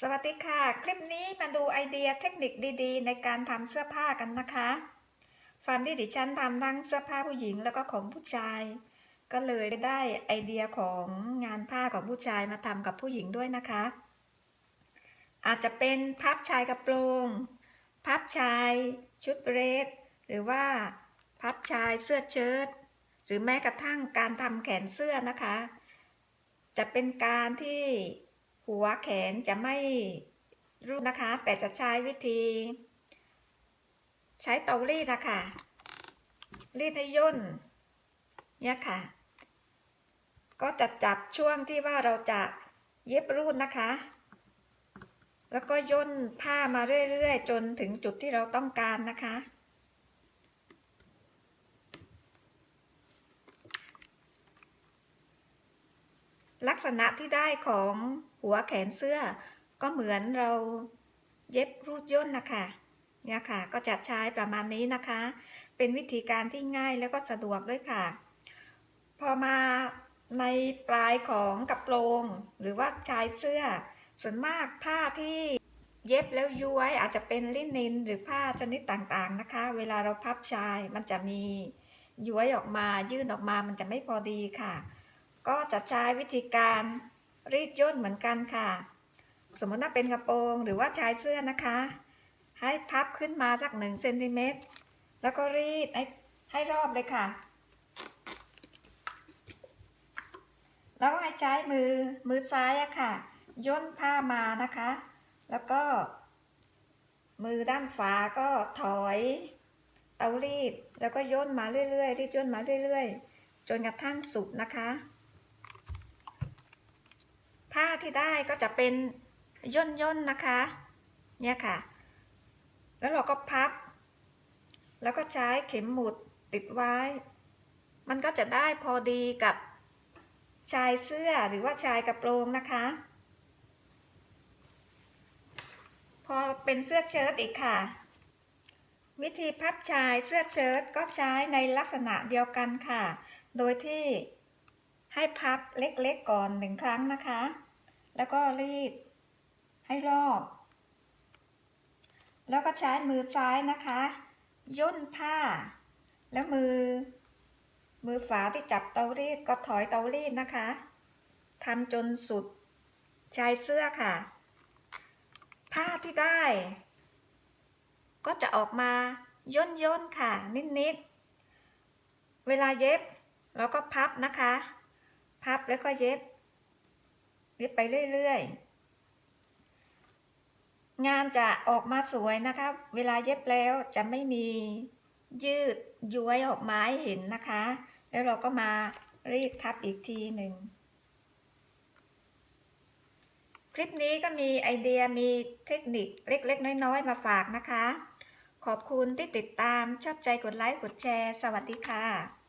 สวัสดีค่ะ คลิปนี้มาดูไอเดียเทคนิคดีๆ ในการทำเสื้อผ้ากันนะคะฟาร์มที่ดิฉันทำทั้งเสื้อผ้าผู้หญิงแล้วก็ของผู้ชาย ก็เลยได้ไอเดียของงานผ้าของผู้ชายมาทำกับผู้หญิงด้วยนะคะ อาจจะเป็นพับชายกระโปรงพับชายชุดเรสหรือว่าพับชายเสื้อเชิ้ตหรือแม้กระทั่งการทำแขนเสื้อนะคะ จะเป็นการที่ หัวแขนจะไม่รูปนะคะ แต่จะใช้วิธี ใช้เตารีดนะคะ รีดให้ย่น เนี่ยค่ะ ก็จะจับช่วงที่ว่าเราจะเย็บรูดนะคะ แล้วก็ย่นผ้ามาเรื่อยๆ จนถึงจุดที่เราต้องการนะคะ ลักษณะที่ได้ของหัวแขนเสื้อ ก็เหมือนเราเย็บรูดย่นนะคะเนี่ยค่ะ ก็จะใช้ประมาณนี้นะคะ เป็นวิธีการที่ง่ายแล้วก็สะดวกด้วยค่ะ พอมาในปลายของกระโปรงหรือว่าชายเสื้อ ส่วนมากผ้าที่เย็บแล้วย้วยอาจจะเป็นลินินหรือผ้าชนิดต่างๆนะคะ เวลาเราพับชายมันจะมีย้วยออกมายื่นออกมามันจะไม่พอดีค่ะ ก็จะใช้วิธีการรีดย่นเหมือนกันค่ะ สมมติว่าเป็นกระโปรงหรือว่าชายเสื้อนะคะ ให้พับขึ้นมาสักหนึ่งเซนติเมตรแล้วก็รีดให้ให้รอบเลยค่ะ แล้วก็ให้ใช้มือมือซ้ายอะค่ะ ย่นผ้ามานะคะ แล้วก็ มือด้านฝาก็ถอยเตารีดแล้วก็ย่นมาเรื่อยๆรีดย่นมาเรื่อย ๆ จนกระทั่งสุดนะคะ ผ้าที่ได้ก็จะเป็นย่นย่นๆนะคะ เนี่ยค่ะ แล้วเราก็พับ แล้วก็ใช้เข็มหมุดติดไว้ มันก็จะได้พอดีกับชายเสื้อหรือว่าชายกระโปรงนะคะ พอเป็นเสื้อเชิ้ตอีกค่ะ วิธีพับชายเสื้อเชิ้ตก็ใช้ในลักษณะเดียวกันค่ะ โดยที่ให้พับเล็กๆก่อนหนึ่งครั้งนะคะ แล้วก็รีดให้รอบ แล้วก็ใช้มือซ้ายนะคะ ย่นผ้า แล้วมือ มือฝาที่จับเตารีดก็ถอยเตารีดนะคะทำจนสุดชายเสื้อค่ะ ผ้าที่ได้ ก็จะออกมาย่นย่นค่ะ นิดๆเวลาเย็บเราก็พับนะคะ พับแล้วก็เย็บ เย็บไปเรื่อยๆ งานจะออกมาสวยนะคะ เวลาเย็บแล้วจะไม่มียืดย้วยออกมาให้เห็นนะคะ แล้วเราก็มารีดทับอีกทีหนึ่ง คลิปนี้ก็มีไอเดียมีเทคนิคเล็กๆ น้อยๆ มาฝากนะคะ ขอบคุณที่ติดตามชอบใจกดไลค์กดแชร์ สวัสดีค่ะ